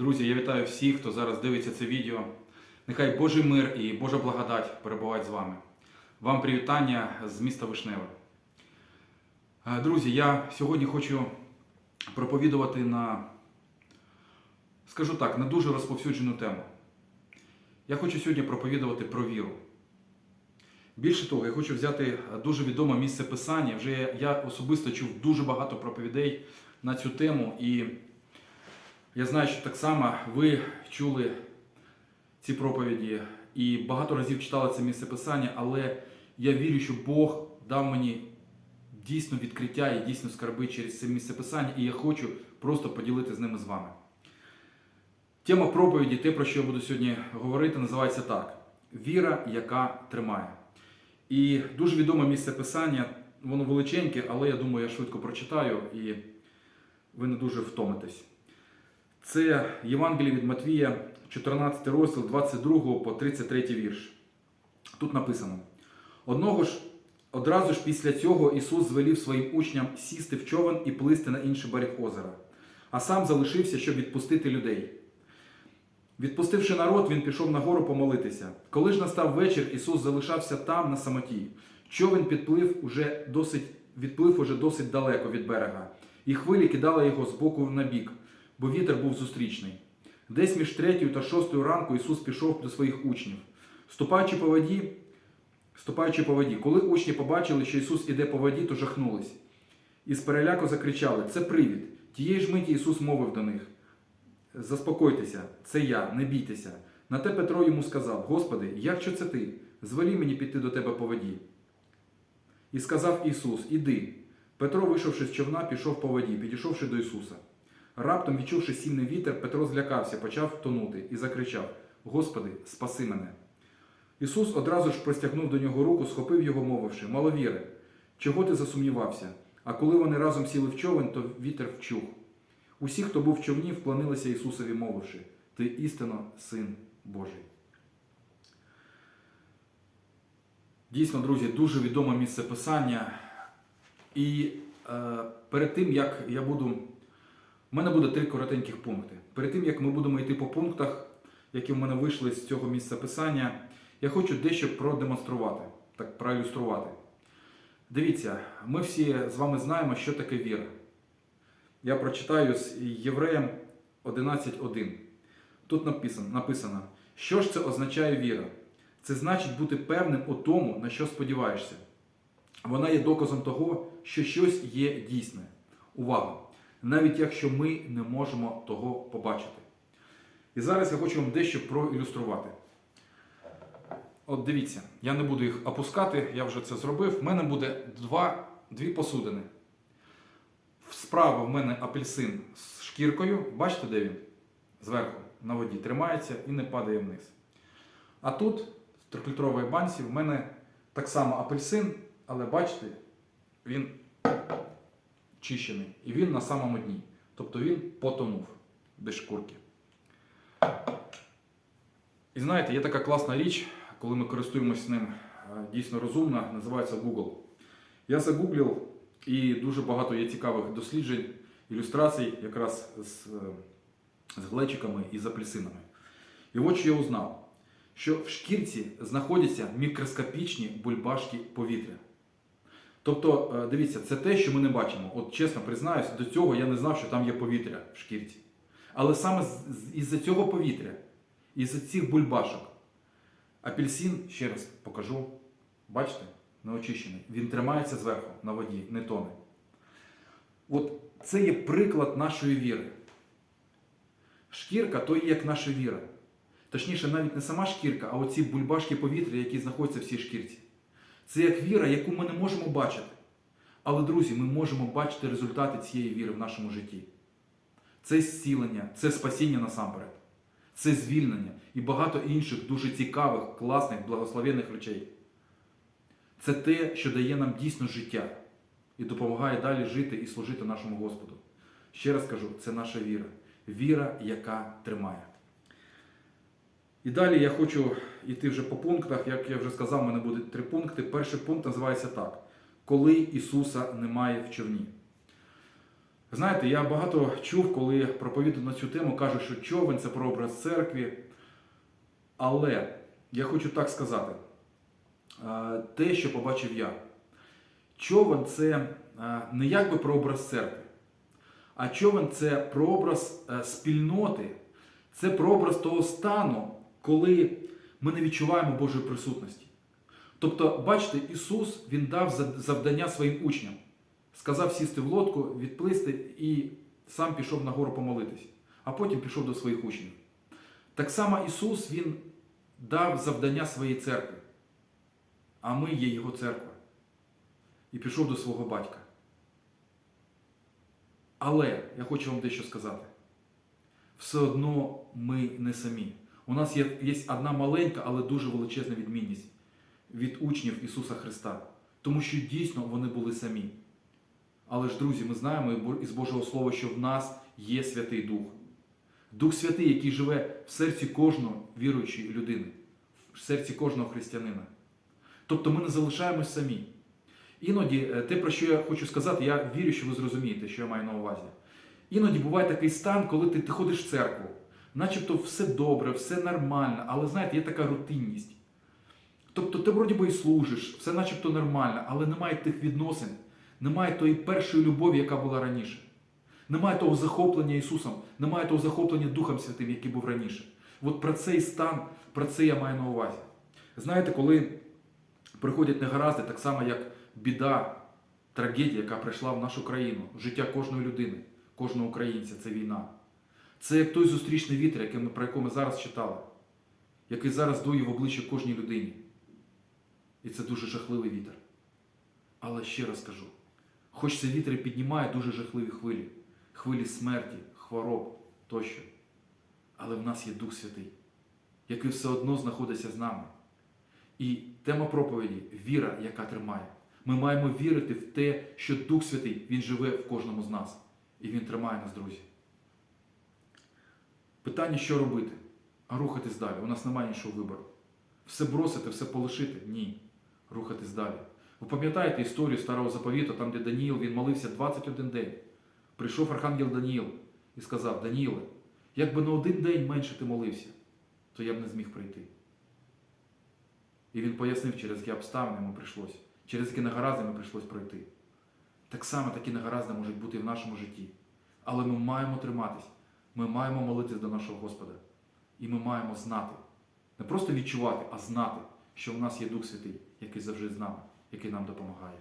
Друзі, я вітаю всіх, хто зараз дивиться це відео. Нехай Божий мир і Божа благодать перебувають з вами. Вам привітання з міста Вишневе. Е, Друзі, я сьогодні хочу проповідувати на, скажу так, на дуже розповсюджену тему. Я хочу сьогодні проповідувати про віру. Більше того, я хочу взяти дуже відоме місце писання. Вже я- особисто чув дуже багато проповідей на цю тему, і я знаю, що так само ви чули ці проповіді і багато разів читали це місце писання, але я вірю, що Бог дав мені дійсно відкриття і дійсно скарби через це місце писання, і я хочу просто поділити з ними з вами. Тема проповіді, те, про що я буду сьогодні говорити, називається так: Віра, яка тримає. І дуже відоме місце писання, воно величеньке, але я думаю, я швидко прочитаю і ви не дуже втомитесь. Це Євангеліє від Матвія, 14 розділ 22 по 33 вірш. Тут написано: Одного ж, одразу ж після цього Ісус звелів своїм учням сісти в човен і плисти на інший берег озера, а сам залишився, щоб відпустити людей. Відпустивши народ, він пішов на гору помолитися. Коли ж настав вечір, Ісус залишався там на самоті. Човен підплив уже досить, відплив уже досить далеко від берега, і хвилі кидали його з боку на бік, бо вітер був зустрічний. Десь між третьою та шостою ранку Ісус пішов до своїх учнів. Ступаючи по воді, ступаючи по воді, коли учні побачили, що Ісус іде по воді, то жахнулись. І з переляку закричали: Це привід. Тієї ж миті Ісус мовив до них. Заспокойтеся, це я, не бійтеся. На те Петро йому сказав: Господи, якщо це ти, звелі мені піти до тебе по воді. І сказав Ісус: Іди. Петро, вийшовши з човна, пішов по воді, підійшовши до Ісуса. Раптом, відчувши сильний вітер, Петро злякався, почав тонути і закричав: Господи, спаси мене. Ісус одразу ж простягнув до нього руку, схопив його, мовивши: Маловіре, чого ти засумнівався? А коли вони разом сіли в човен, то вітер вчух. Усі, хто був в човні, вклонилися Ісусові, мовивши, Ти істинно Син Божий. Дійсно, друзі, дуже відоме місце писання. І е, перед тим, як я буду. У мене буде три коротеньких пункти. Перед тим, як ми будемо йти по пунктах, які в мене вийшли з цього місця писання, я хочу дещо продемонструвати, так проілюструвати. Дивіться, ми всі з вами знаємо, що таке віра. Я прочитаю з Євреям 11.1. Тут написано, написано, що ж це означає віра? Це значить бути певним у тому, на що сподіваєшся. Вона є доказом того, що щось є дійсне. Увага! Навіть якщо ми не можемо того побачити. І зараз я хочу вам дещо проілюструвати. От дивіться, я не буду їх опускати, я вже це зробив. У мене буде два, дві посудини. Справа в мене апельсин з шкіркою. Бачите, де він? Зверху на воді тримається і не падає вниз. А тут, в трьохлітровій банці, в мене так само апельсин, але бачите, він чищений. І він на самому дні. Тобто він потонув без шкурки. І знаєте, є така класна річ, коли ми користуємося ним е, дійсно розумно, називається Google. Я загуглив і дуже багато є цікавих досліджень, ілюстрацій якраз з, е, з глечиками і з апельсинами. І от що я узнав, що в шкірці знаходяться мікроскопічні бульбашки повітря. Тобто, е, дивіться, це те, що ми не бачимо. От чесно признаюсь, до цього я не знав, що там є повітря в шкірці. Але саме із-за цього повітря, із-за цих бульбашок, апельсин, ще раз покажу, бачите, не очищений. Він тримається зверху на воді, не тоне. От це є приклад нашої віри. Шкірка то є як наша віра. Точніше, навіть не сама шкірка, а оці бульбашки повітря, які знаходяться в цій шкірці. Це як віра, яку ми не можемо бачити. Але, друзі, ми можемо бачити результати цієї віри в нашому житті. Це зцілення, це спасіння насамперед, це звільнення і багато інших дуже цікавих, класних, благословенних речей. Це те, що дає нам дійсно життя і допомагає далі жити і служити нашому Господу. Ще раз кажу, це наша віра. Віра, яка тримає. І далі я хочу йти вже по пунктах. Як я вже сказав, у мене буде три пункти. Перший пункт називається так: Коли Ісуса немає в човні. Знаєте, я багато чув, коли проповідую на цю тему, кажуть, що човен це прообраз церкви. Але я хочу так сказати: те, що побачив я, човен це е, не якби прообраз церкви, а човен це прообраз е, спільноти, це прообраз того стану, коли ми не відчуваємо Божої присутності. Тобто, бачите, Ісус Він дав завдання своїм учням. Сказав сісти в лодку, відплисти і сам пішов на гору помолитись, а потім пішов до своїх учнів. Так само Ісус Він дав завдання своїй церкві, а ми є Його церква. І пішов до свого батька. Але я хочу вам дещо сказати. Все одно ми не самі. У нас є, є одна маленька, але дуже величезна відмінність від учнів Ісуса Христа. Тому що дійсно вони були самі. Але ж, друзі, ми знаємо із Божого Слова, що в нас є Святий Дух. Дух Святий, який живе в серці кожного віруючої людини, в серці кожного християнина. Тобто ми не залишаємось самі. Іноді е, те, про що я хочу сказати, я вірю, що ви зрозумієте, що я маю на увазі. Іноді буває такий стан, коли ти, ти ходиш в церкву, начебто все добре, все нормально, але знаєте, є така рутинність. Тобто ти вроді би і служиш, все начебто нормально, але немає тих відносин, немає тої першої любові, яка була раніше. Немає того захоплення Ісусом, немає того захоплення Духом Святим, який був раніше. От про цей стан, про це я маю на увазі. Знаєте, коли приходять негаразди, так само як біда, трагедія, яка прийшла в нашу країну, життя кожної людини, кожного українця, це війна. Це як той зустрічний вітер, який про який ми зараз читали, який зараз дує в обличчя кожній людині. І це дуже жахливий вітер. Але ще раз кажу, хоч цей вітер піднімає дуже жахливі хвилі, хвилі смерті, хвороб тощо. Але в нас є Дух Святий, який все одно знаходиться з нами. І тема проповіді віра, яка тримає. Ми маємо вірити в те, що Дух Святий Він живе в кожному з нас. І Він тримає нас, друзі. Питання, що робити? А рухатись далі. У нас немає іншого вибору. Все бросити, все полишити? Ні. Рухатись далі. Ви пам'ятаєте історію старого заповіту, там, де Даніїл він молився 21 день. Прийшов архангел Даніїл і сказав: Даніїле, якби на один день менше ти молився, то я б не зміг прийти. І він пояснив, через які обставини йому прийшлося, через які негаразди йому прийшлось пройти. Так само такі негаразди можуть бути і в нашому житті. Але ми маємо триматись, ми маємо молитись до нашого Господа. І ми маємо знати, не просто відчувати, а знати, що в нас є Дух Святий, який завжди з нами, який нам допомагає.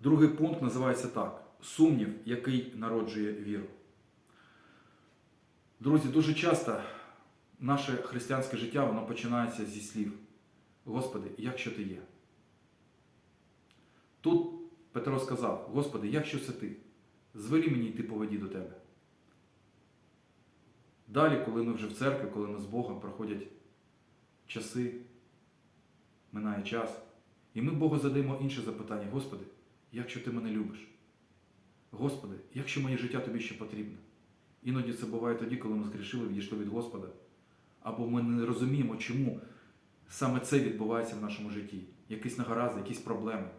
Другий пункт називається так: сумнів, який народжує віру. Друзі, дуже часто наше християнське життя воно починається зі слів. Господи, якщо ти є. Тут Петро сказав: Господи, якщо це ти, звелі мені йти по воді до тебе. Далі, коли ми вже в церкві, коли ми з Богом проходять часи, минає час, і ми Богу задаємо інше запитання: Господи, якщо ти мене любиш? Господи, якщо моє життя тобі ще потрібне? Іноді це буває тоді, коли ми згрішили, відійшли від Господа. Або ми не розуміємо, чому саме це відбувається в нашому житті. Якісь нагаразди, якісь проблеми.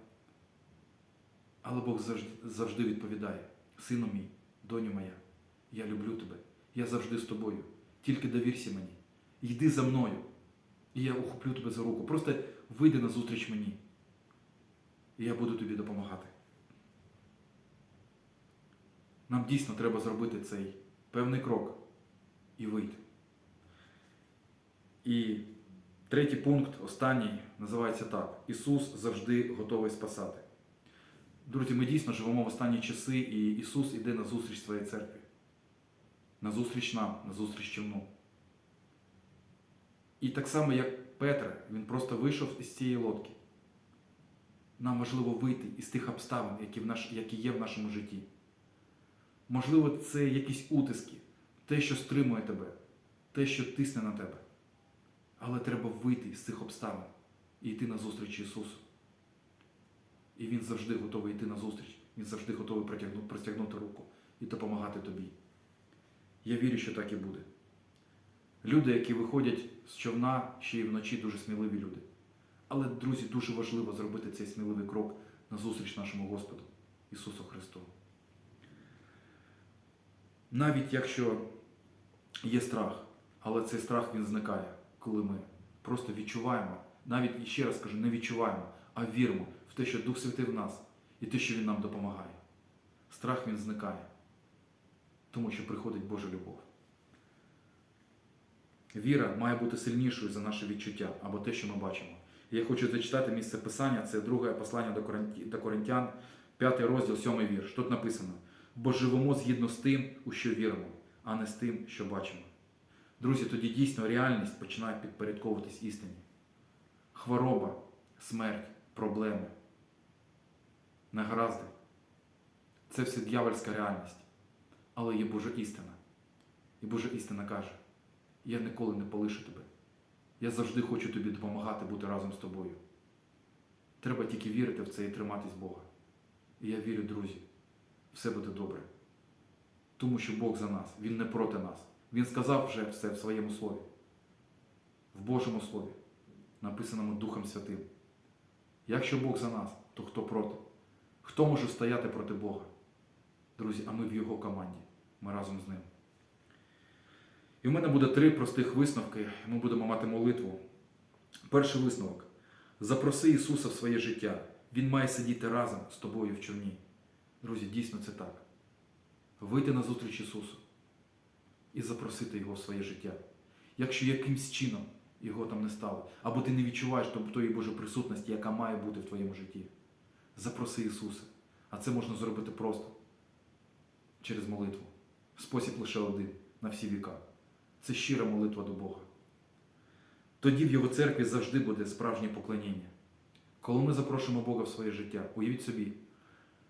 Але Бог завжди відповідає: Сину мій, доню моя, я люблю тебе, я завжди з тобою. Тільки довірся мені. Йди за мною. І я ухоплю тебе за руку. Просто вийди на зустріч мені. І я буду тобі допомагати. Нам дійсно треба зробити цей певний крок і вийти. І третій пункт, останній, називається так: Ісус завжди готовий спасати. Друзі, ми дійсно живемо в останні часи, і Ісус іде на зустріч своєї церкви. На зустріч нам, на зустріч човну. І так само, як Петр, він просто вийшов із цієї лодки. Нам важливо вийти із тих обставин, які, в наш, які є в нашому житті. Можливо, це якісь утиски, те, що стримує тебе, те, що тисне на тебе. Але треба вийти з цих обставин і йти на зустріч Ісусу. І Він завжди готовий йти на зустріч. Він завжди готовий протягнути, руку і допомагати тобі. Я вірю, що так і буде. Люди, які виходять з човна ще й вночі, дуже сміливі люди. Але, друзі, дуже важливо зробити цей сміливий крок на зустріч нашому Господу Ісусу Христу. навіть якщо є страх, але цей страх він зникає, коли ми просто відчуваємо, навіть і ще раз кажу, не відчуваємо, а віримо в те, що Дух Святий в нас і те, що Він нам допомагає. Страх він зникає, тому що приходить Божа любов. Віра має бути сильнішою за наше відчуття або те, що ми бачимо. Я хочу зачитати місце писання, це друге послання до Коринтян, п'ятий розділ, сьомий вірш. Тут написано: бо живемо згідно з тим, у що віримо, а не з тим, що бачимо. Друзі, тоді дійсно реальність починає підпорядковуватись істині. Хвороба, смерть, проблеми, негаразди. Це все дьявольська реальність. Але є Божа істина. І Божа істина каже: я ніколи не полишу тебе. Я завжди хочу тобі допомагати бути разом з тобою. Треба тільки вірити в це і триматись Бога. І я вірю, друзі, все буде добре. Тому що Бог за нас, Він не проти нас. Він сказав вже все в своєму слові. В Божому слові, написаному Духом Святим. Якщо Бог за нас, то хто проти? Хто може стояти проти Бога? Друзі, а ми в Його команді. Ми разом з ним. І в мене буде три простих висновки. Ми будемо мати молитву. Перший висновок. Запроси Ісуса в своє життя. Він має сидіти разом з тобою в човні. Друзі, дійсно це так. Вийти на зустріч Ісусу і запросити Його в своє життя. Якщо якимсь чином його там не стало, або ти не відчуваєш тої Божої присутності, яка має бути в твоєму житті, запроси Ісуса. А це можна зробити просто через молитву. Спосіб лише один на всі віка. Це щира молитва до Бога. Тоді в Його церкві завжди буде справжнє поклоніння. Коли ми запрошуємо Бога в своє життя, уявіть собі,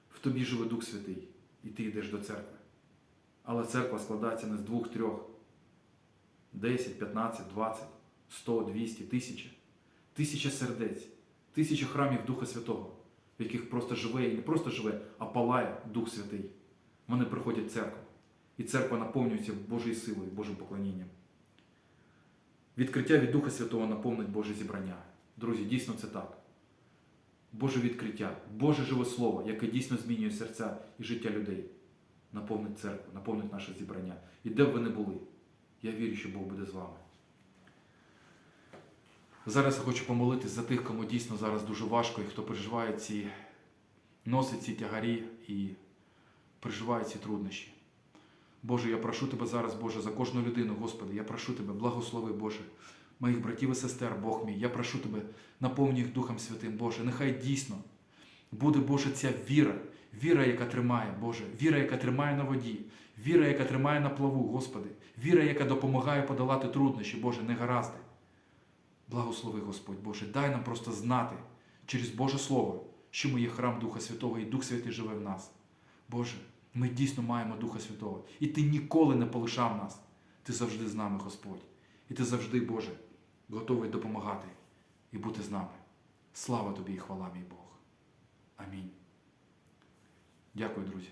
в тобі живе Дух Святий, і ти йдеш до церкви. Але церква складається не з двох, трьох, 10, 15, 20, 100, 200, тисяча. Тисяча сердець, тисяча храмів Духа Святого, в яких просто живе і не просто живе, а палає Дух Святий. Вони приходять в церкву. І церква наповнюється Божою силою, Божим поклонінням. Відкриття від Духа Святого наповнить Боже зібрання. Друзі, дійсно це так. Боже відкриття, Боже живе Слово, яке дійсно змінює серця і життя людей, наповнить церкву, наповнить наше зібрання. І де б ви не були, я вірю, що Бог буде з вами. Зараз я хочу помолитись за тих, кому дійсно зараз дуже важко, і хто переживає ці, носить ці тягарі і переживає ці труднощі. Боже, я прошу Тебе зараз, Боже, за кожну людину, Господи, я прошу Тебе, благослови, Боже, моїх братів і сестер, Бог мій. Я прошу Тебе, наповни їх Духом Святим, Боже. Нехай дійсно буде, Боже, ця віра, віра, яка тримає, Боже, віра, яка тримає на воді, віра, яка тримає на плаву, Господи, віра, яка допомагає подолати труднощі, Боже, негаразди. Благослови, Господь Боже, дай нам просто знати через Боже Слово, що ми є храм Духа Святого і Дух Святий живе в нас. Боже, ми дійсно маємо Духа Святого. І Ти ніколи не полишав нас. Ти завжди з нами, Господь. І ти завжди, Боже, готовий допомагати і бути з нами. Слава тобі і хвала, мій Бог. Амінь. Дякую, друзі.